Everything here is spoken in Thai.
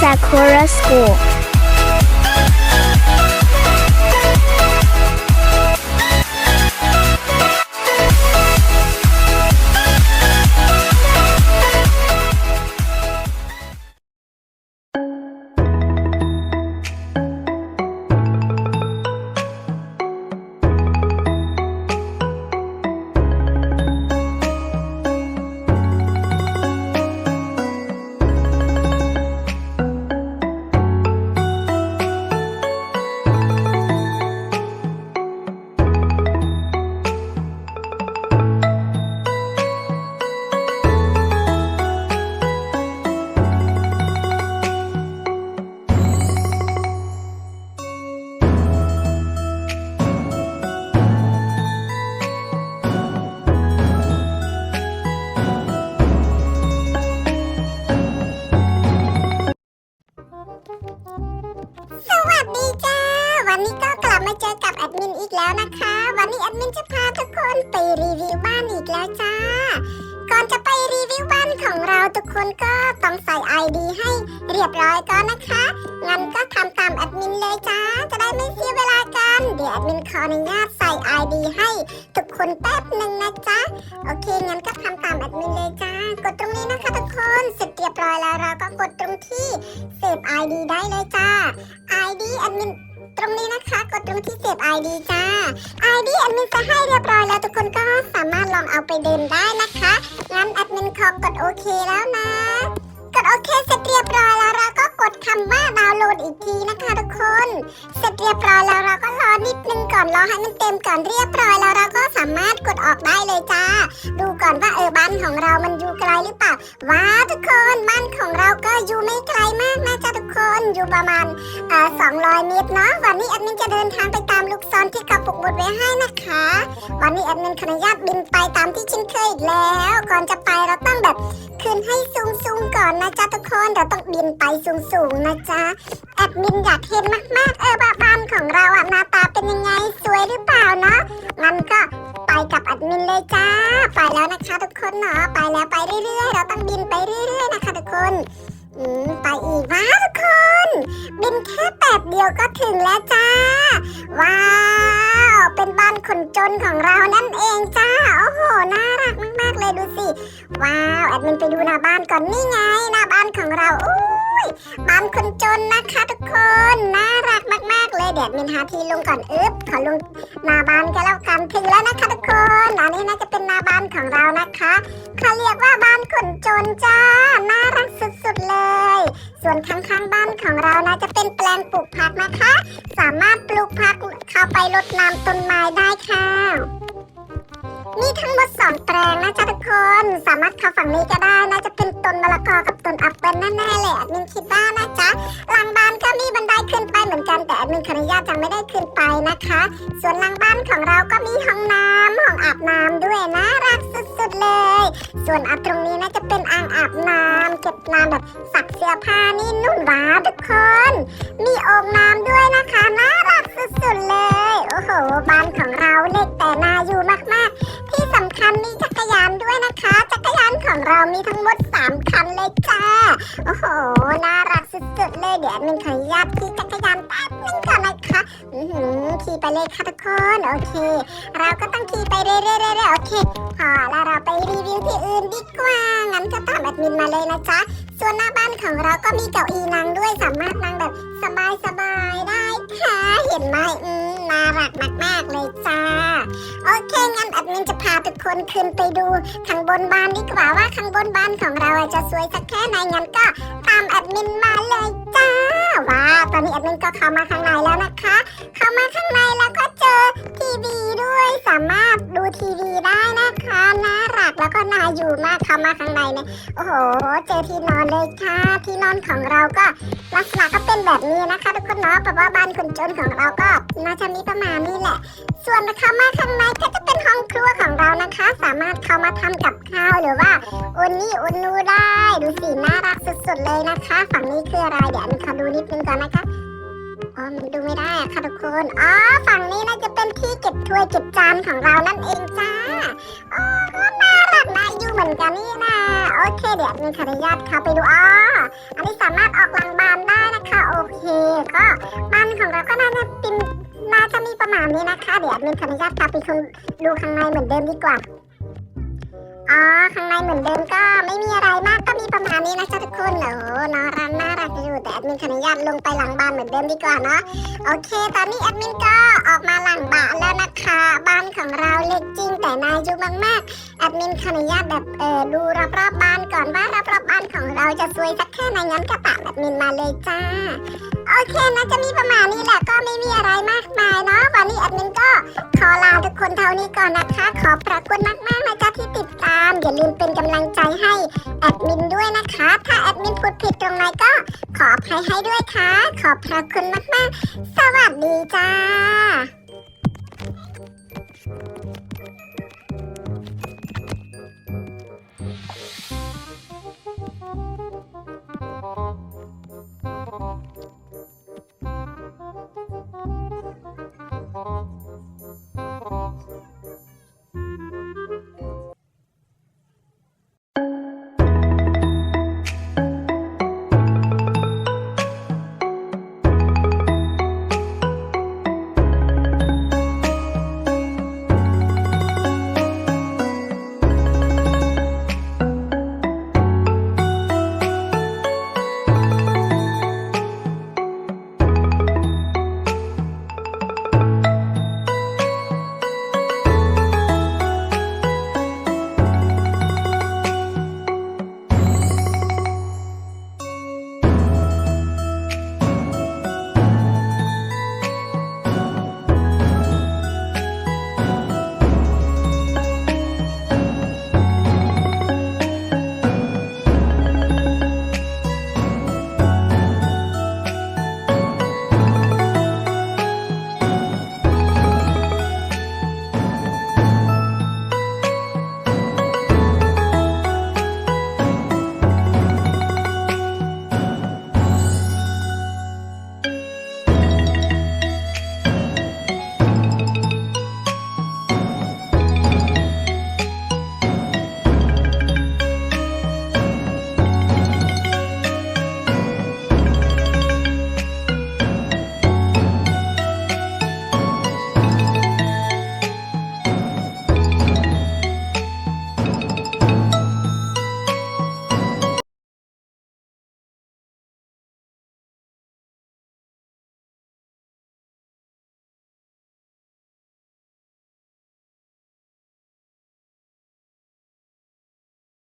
Sakura School. มาเจอกับแอดมินอีกแล้วนะคะ วันนี้แอดมินจะพาทุกคนไปรีวิวบ้านอีกแล้วจ้า ก่อนจะไปรีวิวบ้านของเราทุกคนก็ต้องใส่ ID ให้เรียบร้อยก่อนนะคะ งั้นก็ทำตามแอดมินเลยจ้า จะได้ไม่เสียเวลากัน เดี๋ยวแอดมินขออนุญาตใส่ ID ให้ทุกคนแป๊บหนึ่งนะจ๊ะ โอเค งั้นก็ทำตามแอดมินเลยจ้า กดตรงนี้นะคะทุกคน เสร็จเรียบร้อยแล้วเราก็กดตรงที่เซฟ ID ได้เลยจ้า ที่เซฟ ID จ้า ID แอดมินจะให้เรียบร้อยแล้วทุกคนก็สามารถลองเอาไปเดินได้นะคะงั้นแอดมินขอกดโอเคแล้วนะ กดโอเคเสร็จเรียบร้อยแล้วเราก็กดคำว่าดาวน์โหลดอีกทีนะคะทุกคน เสร็จเรียบร้อยแล้วเราก็รอนิดนึงก่อนรอให้มันเต็มก่อนเรียบร้อยแล้วเราก็สามารถกดออกได้เลยจ้า ดูก่อนว่าเออบ้านของเรามันอยู่ไกลหรือเปล่าว้าทุกคนบ้านของเรา อยู่ประมาณเอ่อ200เมตรเนาะวันนี้แอดมินจะเดินทางไปตามลูกศรที่กระปุกบดไว้ให้นะคะ วันนี้แอดมินขออนุญาตบินไปตามที่ชินเคยอีกแล้ว ก่อนจะไปเราต้องแบบขึ้นให้สูงๆก่อนนะจ๊ะทุกคนเราต้องบินไปสูงๆนะจ๊ะแอดมินอยากเห็นมากๆเออว่าบ้านของเราอะหน้าตาเป็นยังไงสวยหรือเปล่าเนาะงั้นก็ไปกับแอดมินเลยจ้า ไปแล้วนะคะทุกคนเนาะไปแล้วไปเรื่อยๆ เราต้องบินไปเรื่อยๆนะคะทุกคนอืม นแค่แป๊บเดียวก็ถึงแล้วจ้า ว้าว เป็นบ้านคนจนของเรานั่นเองจ้า โอ้โห น่ารักมากๆเลยดูสิ ว้าว แอดมินไปดูหน้าบ้านก่อนนี่ไง หน้าบ้านของเราอุ้ยบ้านคนจนนะคะทุกคน น่ารักมากๆเลยเดี๋ยวแอดมินหาที่ลงก่อนอึ๊บขอลงหน้าบ้านกันแล้วกันถึงแล้วนะคะทุกคนอันนี้น่าจะเป็นหน้าบ้านของเรานะคะเขาเรียกว่าบ้านคนจนจ้า น่ารักสุดๆเลย ส่วนข้างๆบ้าน ของเรานะจะเป็นแปลงปลูกผักนะคะ สามารถปลูกผักเข้าไปรดน้ำต้นไม้ได้ค่ะ มีทั้งหมดสองแปลงนะจ๊ะทุกคน สามารถเข้าฝั่งนี้ก็ได้นะจะเป็นต้นมะละกอกับต้นแอปเปิลแน่ๆเลยแอดมินคิดว่านะจ๊ะหลังบ้านก็มีบันไดขึ้นไปเหมือนกันแต่แอดมินขออนุญาตยังไม่ได้ขึ้นไปนะคะ ส่วนหลังบ้านของเราก็มีห้องน้ำห้องอาบน้ำด้วยนะรักสุดๆเลย ส่วนอัตรงนี้นะจะเป็นอ่างอาบน้ำเก็บน้ำแบบซักเสื้อผ้านี่นุ่นหวาทุกคน มีโอ่งน้ำด้วยนะคะน่ารักสุดๆเลย โอ้โหบ้านของเราเล็กแต่น่าอยู่มากๆำคัญมีจักรยานด้วยนะคะ จักรยานของเรามีทั้งหมด 3 คันเลยจ้า โอ้โห น่ารักสุดๆเลยเดี๋ยวมินขออนุญาตขี่จักรยานแป๊บนึงก่อนนะคะอือหือขี่ไปเลยค่ะทุกคน โอเค เราก็ต้องขี่ไปเรื่อยๆโอเคพอแล้วเราไปรีวิวที่อื่นดีกว่า งั้นก็ตามแอดมินมาเลยนะจ๊ะ ส่วนหน้าบ้านของเราก็มีเก้าอี้นั่งด้วยสามารถนั่งแบบสบายๆได้ค่ะ เห็นไหมอืมน่ารักมากๆเลยจ้า โอเคงั้นแอ นจะพาทุกคนขึ้นไปดูข้างบนบ้านดีกว่าว่าข้างบนบ้านของเราจะสวยสักแค่ไหนงั้นก็ตามแอดมินมาเลยจ้าว้าตอนนี้แอดมินก็เข้ามาข้างในแล้วนะคะ เข้ามาข้างในแล้วก็เจอ วีด้วย สามารถดูทีวีได้นะคะน่ารักแล้วก็น่าอยู่มากเข้ามาข้างในเนี่ยโอ้โห เจอที่นอนเลยค่ะ ที่นอนของเราก็ลักษณะก็เป็นแบบนี้นะคะ ทุกคนเนาะแบบว่าบ้านคนจนของเราก็น่าจะมีประมาณนี้แหละ ส่วนเข้ามาข้างในก็จะเป็นห้องครัวของเรานะคะ สามารถเข้ามาทำกับข้าวหรือว่าอุ่นนี่อุ่นนูได้ ดูสิน่ารักสุดๆเลยนะคะ ฝั่งนี้คืออะไรเดี๋ยวอันขอดูนิดนึงก่อนนะคะ อ๋อมันดูไม่ได้อะค่ะทุกคน อ๋อ ฝั่งนี้น่าจะเป็นที่เก็บถ้วยเก็บจานของเรานั่นเองจ้า อ๋อน่ารักได้อยู่เหมือนกันนี่นะ โอเค เดี๋ยวมีขออนุญาตเข้าไปดู อ๋อ อันนี้สามารถออกหลังบานได้นะคะ โอเค ก็บานของเราก็น่าจะเป็นน่าจะมีประมาณนี้นะคะ เดี๋ยวมีขออนุญาตเข้าไปดูข้างในเหมือนเดิมดีกว่า อ๋อ ข้างในเหมือนเดิมก็ไม่มีอะไรมากก็ มินขออนุญาตลงไปหลังบ้านเหมือนเดิมดีกว่าเนาะโอเค ตอนนี้แอดมินก็ออกมาหลังบ้านแล้วนะคะ บ้านของเราเล็กจริงแต่น่าอยู่มากๆแอดมินขออนุญาตแบบเออดูรอบๆบบ้านก่อนว่ารอบๆบ้านของเราจะสวยสักแค่ไหนงั้นก็ตามแอดมินมาเลยจ้าโอเคนะจะมีประมาณนี้แหละก็ไม่มีอะไรมากมายเนาะวันนี้แอดมินก็ขอลาทุกคนเท่านี้ก่อนนะคะ ขอบพระคุณมากๆนะจ๊ะที่ติดตาม อย่าลืมเป็นกำลังใจให้แอดมินด้วยนะคะ ถ้าแอดมินพูดผิดตรงไหนก็ ขออภัยให้ด้วยค่ะ ขอบพระคุณมาก ๆ สวัสดีจ้า